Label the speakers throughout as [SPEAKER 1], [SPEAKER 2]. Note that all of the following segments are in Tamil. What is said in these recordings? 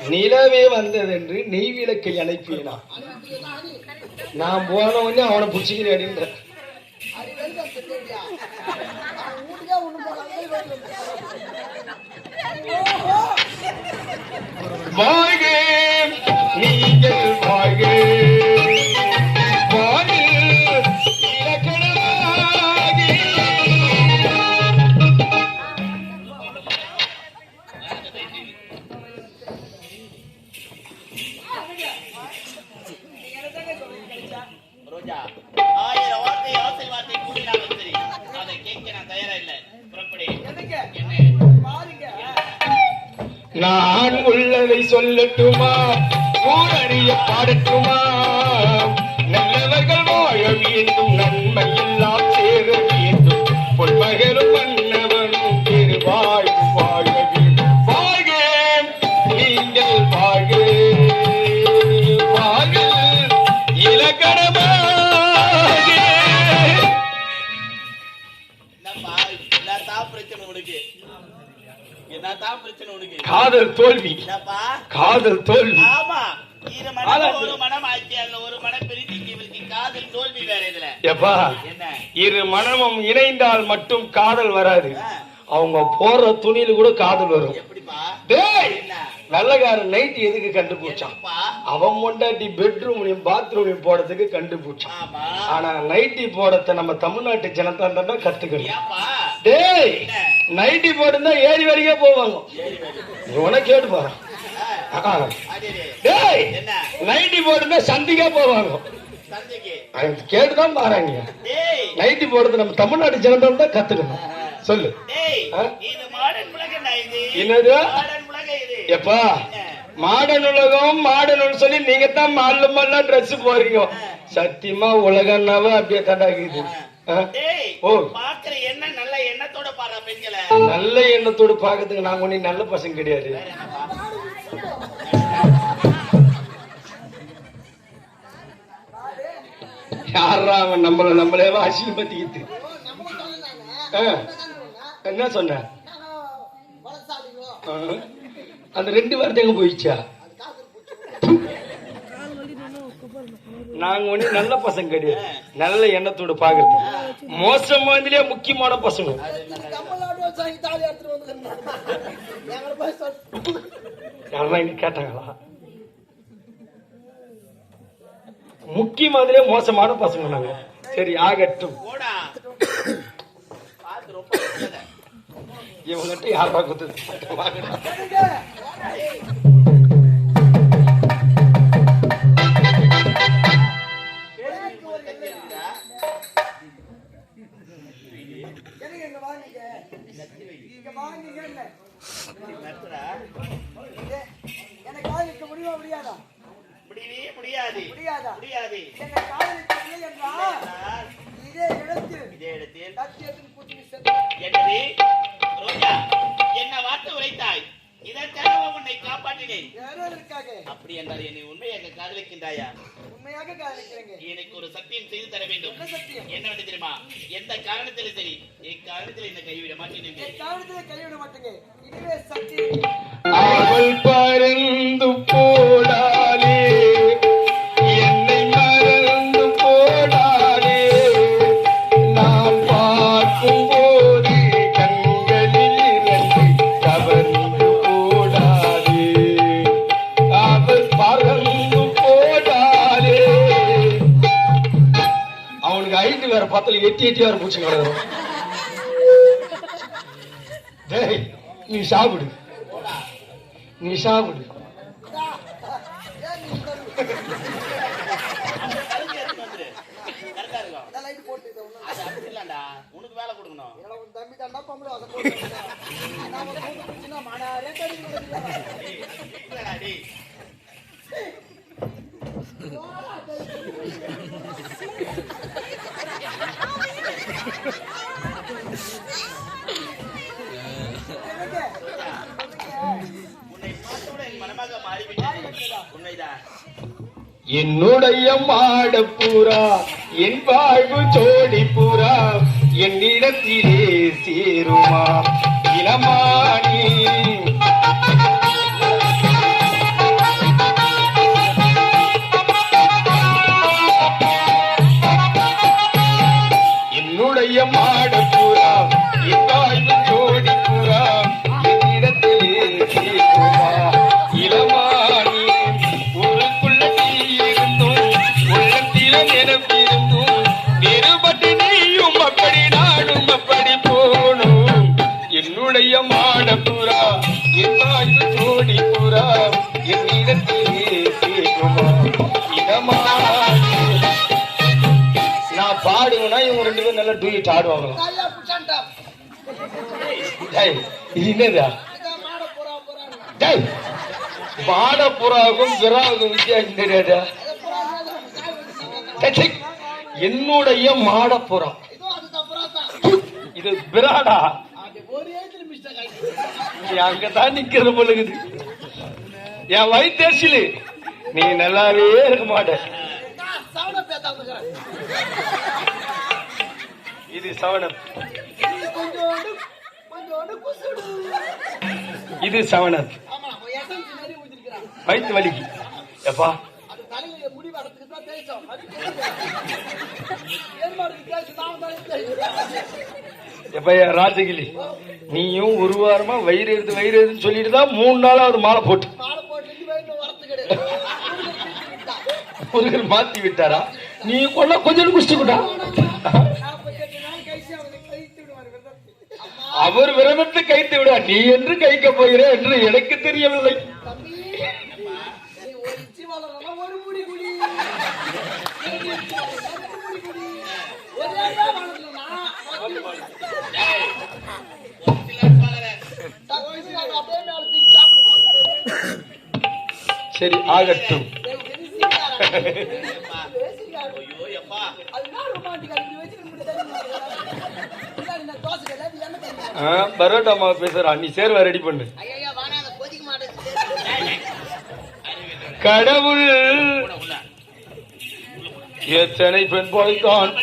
[SPEAKER 1] நிலவே வந்ததென்று நெய் விளக்கை அனுப்பினா நான் போன உடனே அவனை பிடிச்சிக்கிறேன் அப்படின்ற.
[SPEAKER 2] அது
[SPEAKER 3] ரோஜா ஆயிரம் வார்த்தை ஆசை வார்த்தை கூறினாலும் சரி அதை கேட்க நான் தயாரா இல்லை புறப்படி.
[SPEAKER 2] என்னங்க?
[SPEAKER 3] என்ன?
[SPEAKER 2] பாருங்க.
[SPEAKER 1] நான் உள்ளதை சொல்லட்டுமா? ஊரறிய பாடட்டுமா? நல்லவர்கள் வாழ வேண்டும் நன்மை காதல் தோல்வி. காதல் தோல்வி.
[SPEAKER 3] ஆமா. இரு
[SPEAKER 1] மனமும் இணைந்தால் மட்டும் காதல் வராது. அவங்க போற துணியில கூட காதல் வரும். வெள்ளக்காரன் நைட் எதுக்கு கண்டுபிடிச்சான்? அவன் முண்டாட்டி பெட்ரூம்லயும் பாத்ரூம்லயும் போடுறதுக்கு கண்டுபிடிச்சான். ஆனா நைட்டி போடத்த நம்ம தமிழ்நாட்டு ஜனதா கத்துக்கணும். டேய் நைட்டி போட்டுருந்தா ஏரி வரைக்கும் போவாங்க. இவனை கேட்டு
[SPEAKER 3] அடே
[SPEAKER 1] டேய் நைட்டி போட்டுருந்தா சந்திக்கா போவாங்க. கேட்டுதான் பாருங்க. நைட்டி போடுறது நம்ம தமிழ்நாட்டு ஜனதா தான் கத்துக்கணும். சொல்லு. என்னது? எப்பா? மாடர்ன் உலகம் மாடர்ன் சொல்லி நீங்க தான் மாடல் மாடலா ட்ரெஸ் போறீங்க சத்தியமா உலகம்னாவே அப்படியே தண்டாக்குது ஓ.
[SPEAKER 3] பாக்குற என்ன பெண்களை.
[SPEAKER 1] நல்ல எண்ணத்தோடு பாக்கிறதுக்கு நாங்க ஒண்ணு நல்ல பசங்க கிடையாது? யாரா அவன் நம்மள நம்மளே அசிங்கப்படுத்திக்கிட்டு. என்ன சொன்ன. அந்த ரெண்டு வார்த்தை எங்க போயிடுச்சா. நாங்க ஒண்ணு நல்ல பசங்க கிடையாது. நல்ல எண்ணத்தோடு பாக்குறது மோசமானதுலயே முக்கியமான பசங்க.
[SPEAKER 2] வச்சாங்க, தாலி எடுத்துட்டு வந்துருந்தாங்க. எங்களை போய் சொல்~
[SPEAKER 1] யாரெல்லாம் இங்க கேட்டாங்களா? முக்கியமானதுலயே மோசமான பசங்க நாங்க. சரி ஆகட்டும். இவங்கிட்ட யாரா குத்து வாங்கடா.
[SPEAKER 3] பேசுறதுக்கு ஒரு கத்தி இருக்குடா.
[SPEAKER 2] எனக்கு இங்க வாங்கிக்க. இங்க வாங்கிக்க என்ன?
[SPEAKER 3] நட்டுடா.
[SPEAKER 2] ஏ, எனக்கு காதலிக்க முடியுமா முடியாதா?
[SPEAKER 3] முடியவே முடியாது.
[SPEAKER 2] முடியாதா?
[SPEAKER 3] முடியாது.
[SPEAKER 2] என்னை காதலிக்கவில்லை என்றால் இதே இடத்தில்
[SPEAKER 3] இதே இடத்தில்
[SPEAKER 2] கத்தி எடுத்து பூச்சி செத்து
[SPEAKER 3] என்னது? ரோஜா என்ன வார்த்தை உரைத்தாய்? இதற்காக உன்னை காப்பாற்றினேன். அப்படி என்றால் என்னை உண்மையாக காதலிக்கின்றாயா?
[SPEAKER 2] உண்மையாக காதலிக்கிறேங்க
[SPEAKER 3] எனக்கு ஒரு சத்தியம் செய்து தர வேண்டும்.
[SPEAKER 2] என்ன சத்தியம்?
[SPEAKER 3] என்ன தெரியுமா? எந்த காரணத்திலும் சரி. எக்காரணத்தில் என்னை கைவிட மாட்டேன்.
[SPEAKER 2] என் காரணத்திலே கைவிட மாட்டேங்க. இதுவே சத்தியம்
[SPEAKER 1] ஹைட்டு எட்டி எட்டி வர பூச்சி டேய் நீ சாப்பிடு. நீ சாப்பிடு.
[SPEAKER 2] போட்டு
[SPEAKER 3] அப்படி உனக்கு வேலை கொடுக்கணும்
[SPEAKER 2] தம்பி தாண்டா பொம்பளை
[SPEAKER 1] என்னுடைய மாடப்புறா என் வாழ்வு ஜோடி புறா என்னிடத்திலே சேருமா. இளமானே தான் தூக்கிட்டு ஆடுவாங்களா?
[SPEAKER 2] காலையா புச்சான்டா
[SPEAKER 1] டேய் இது என்னதா? டேய் மாட புறாவுக்கும் விராவுக்கும் வித்தியாசம் தெரியாதா. என்னுடைய மாடப்புறா.
[SPEAKER 2] இதோ
[SPEAKER 1] நீ அங்கதான் நிக்கிறது பொழுகுது என் வயிற்றுல நீ நல்லாவே இருக்க மாட்ட.
[SPEAKER 2] நான்
[SPEAKER 1] இது சவணம். இது சவணம். வயிற்று வலிக்கு எப்பா? எப்ப ராஜகிளி நீயும் ஒரு வாரமா வயிறு எடுத்து வயிறு எடுத்து சொல்லிட்டு தான் மூணு நாளா ஒரு மாலை போட்டு. முருகன் மாத்தி விட்டாரா? நீ கொள்ள கொஞ்சம் குடிச்சுக்கிட்டா? அவர் விரதத்தை கைத்து விடா. நீ என்று கைக்க போகிற என்று எனக்கு தெரியவில்லை.
[SPEAKER 2] சரி ஆகட்டும் ஒரு இச்சி வளரனா ஒரு முடி குடி ரெண்டு இச்சி வளரனா ரெண்டு முடி குடி ஒரே தான் வளரலனா
[SPEAKER 3] டேய், ஒரு சிலர் பார்க்கறேன்.
[SPEAKER 2] தம்பி நான் அப்படியே மேல தூக்கி சாப்பிட போறேன்
[SPEAKER 1] சரி ஆகட்டும்
[SPEAKER 3] ஐயோ, எப்பா.
[SPEAKER 1] ஆ, பரோட்டா மாவு பேசுறா. நீ சேர்வா ரெடி பண்ணு. கடவுள். எத்தனை பெண் போய்த்தான்.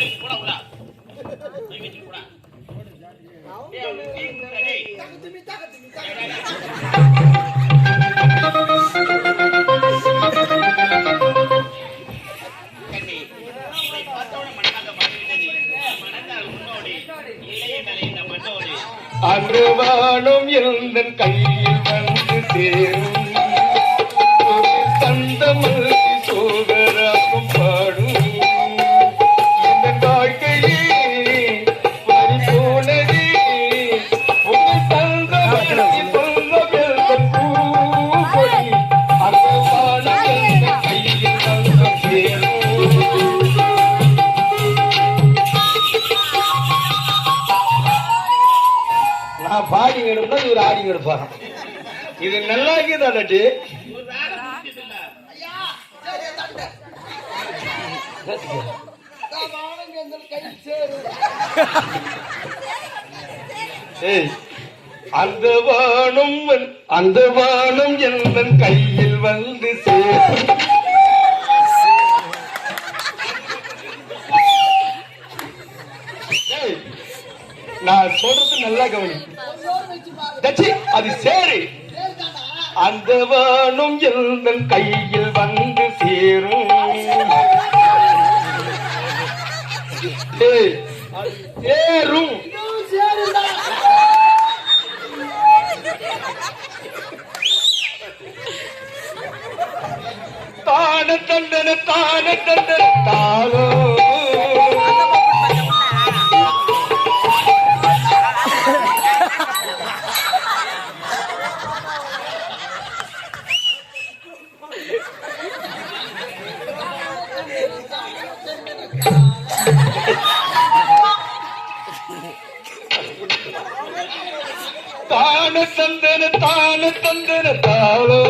[SPEAKER 1] இவர் ஆடி எடுப்பாராம் இது நல்லா இருக்குதாட்டி அந்த வானம் அந்த வானம் எந்த கையில் வந்து சேரும்? நான் சொல்றது நல்லா கவனிக்கும் தச்சி அது சேரு. அந்த வானும் எந்த கையில் வந்து சேரும். சேரும். தான தந்தன தான தந்தன தாளோ தானு தந்தன தானு தந்தன தாளோ.